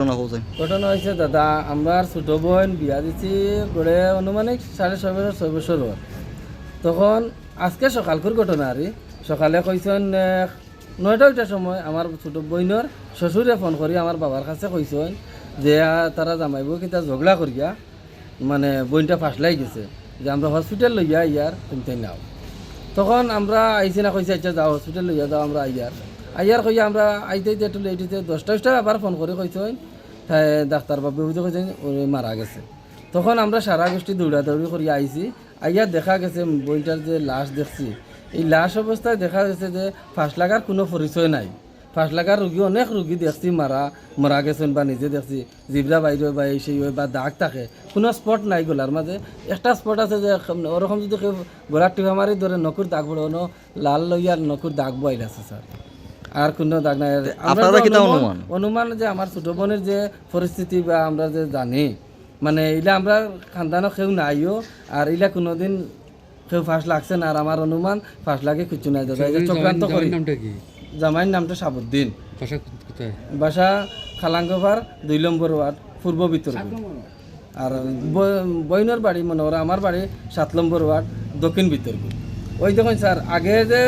ঘটনা হয়েছে দাদা আমরা ছোট বোন বিয়া দিছি গড়ে অনুমানিক সাড়ে ছয় বছর ছয় বছর। তখন আজকে সকালকুর ঘটনা আর সকালে কইছেন আহ, নয়টা সময় আমার ছোট বোনের শ্বশুরে ফোন করি আমার বাবার কাছে কইছেন যে তারা জামাইব কিতা ঝগড়া করিয়া মানে বইনটা ফাঁসলাই গেছে। যে আমরা হসপিটাল লইয়া ইয়ার তুমি নাও। তখন আমরা আইসি না কইছে আচ্ছা যাও হসপিটাল লইয়া যাও আমরা আইয়ার আইয়ার কইয়া আমরা আইতে আইতে একটু দশটা দশটা আবার ফোন করে কইছেন, তাই ডাক্তার বাবু বুঝে উনি মারা গেছে। তখন আমরা সারা গোষ্ঠী দৌড়া দৌড়ি করি আইছি, আইয়া দেখা গেছে বইটার যে লাশ দেখছি, এই লাশ অবস্থায় দেখা গেছে যে ফাঁস লাগার কোনো পরিচয় নাই। ফাঁস লাগার রুগী, অনেক রুগী দেখছি মারা মারা গেছেন বা নিজে দেখছি, জিবরা বাইরে বা এই সেই বা দাগ থাকে, কোনো স্পট নাই গলার মাঝে। একটা স্পট আছে যে ওরকম যদি কেউ গলার টিপা মারি ধরে নকুর দাগ বড় লাল লইয়ার নকুর দাগ বইল আছে, স্যার। আর কোনো দাগ নাই। আপনারা কিতা অনুমান- অনুমান? যে আমার ছোট বোনের যে পরিস্থিতি বা আমরা যে জানি মানে ইলা আমরা খানদানো কেউ নাইও আর ইলা কোনোদিন কেউ ফাঁস লাগছে না। আর আমার অনুমান ফাঁস লাগে কিছু নাই দাদা। এই যে চক্রান্ত করি নামটা নামটা সাবুদ্দিন। বাসা খালাঙ্গপার দুই নম্বর ওয়ার্ড পূর্ব ভিতর আর বইনের বাড়ি মনে করো আমার বাড়ি সাত নম্বর ওয়ার্ড দক্ষিণ ভিতর ওই দেখুন স্যার আগে যে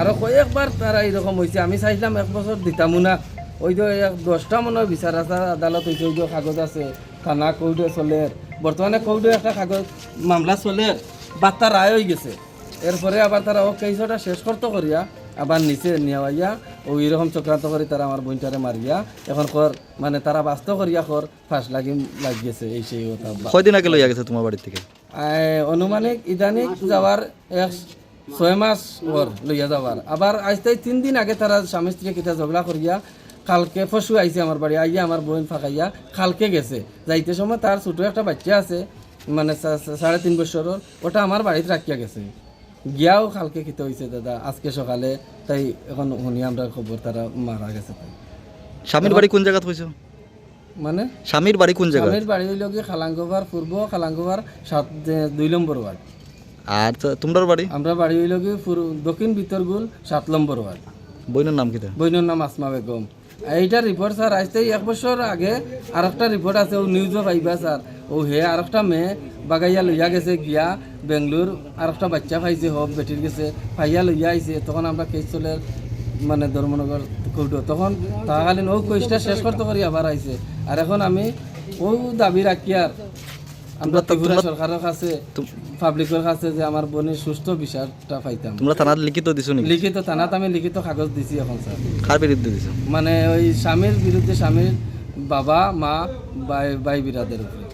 আরও কয়েকবার তারা এইরকম হয়েছে আমি চাইছিলাম এক বছর দিতামো না ওই যে এক দশটা মনে বিচার আচার আদালত হয়েছে ওই যে কাগজ আছে থানা কৌডে চলে। বর্তমানে কৌডে একটা কাগজ মামলা চলে বার্তা রায় হয়ে গেছে। এরপরে আবার তারা ও কেসটা শেষ করতে করিয়া আবার নিচে নিয়া ও এরকম চক্রান্ত করে তারা আমার বোনটারে মারিয়া এখন কর মানে তারা বাস্তব করিয়া কর ফাঁস লাগি লাগিয়েছে এই সেই কথা কয়দিন আগে লইয়া গেছে তোমার বাড়ি থেকে? অনুমানিক ইদানিক যাওয়ার এক ছয় মাস ওর লইয়া যাওয়ার আবার আজতে তিন দিন আগে তারা স্বামী স্ত্রী কিতা ঝগড়া করিয়া কালকে ফসু আইছে আমার বাড়ি আইয়া আমার বোন ফাঁকাইয়া কালকে গেছে। যাইতে সময় তার ছোট একটা বাচ্চা আছে মানে সাড়ে তিন বছরের ওটা আমার বাড়িতে রাখিয়া গেছে। গিয়াও কালকে খেতে হয়েছে দাদা আজকে সকালে তাই এখন শুনি আমরা খবর তারা মারা গেছে তাই। স্বামীর বাড়ি কোন জায়গাত হয়েছে মানে? স্বামীর বাড়ি কোন জায়গা স্বামীর বাড়ি হইল কি খালাঙ্গোবার পূর্ব খালাঙ্গোবার সাত দুই নম্বর ওয়ার্ড। আর তো- তোমার বাড়ি? আমরা বাড়ি হইল কি দক্ষিণ ভিতরগুল সাত নম্বর ওয়ার্ড। বইনের নাম কিতা বইনের নাম আসমা বেগম। এইটা রিপোর্ট স্যার আসতে এক বছর আগে আর একটা রিপোর্ট আছে ও নিউজও পাইবা স্যার ও হে আর একটা মেয়ে বাগাইয়া লইয়া গেছে গিয়া বেঙ্গলোর আর একটা বাচ্চা পাইছে হোক বেটির গেছে পাইয়া লইয়া আইছে। তখন আমরা কেস চলে মানে ধর্মনগর কৌটো তখন তাকালীন ও কেসটা শেষ করতে করি আবার আইছে। আর এখন আমি ও দাবি রাখি আর আমরা ত্রিপুরা সরকারের কাছে পাবলিকের কাছে যে আমার বোনের সুস্থ বিচারটা পাইতাম। তোমরা থানাত লিখিত দিছো নাকি? লিখিত থানাত আমি লিখিত কাগজ দিছি এখন স্যার। কার বিরুদ্ধে দিছো? মানে ওই স্বামীর বিরুদ্ধে স্বামীর বাবা মা বাই বাই বিরাদের উপরে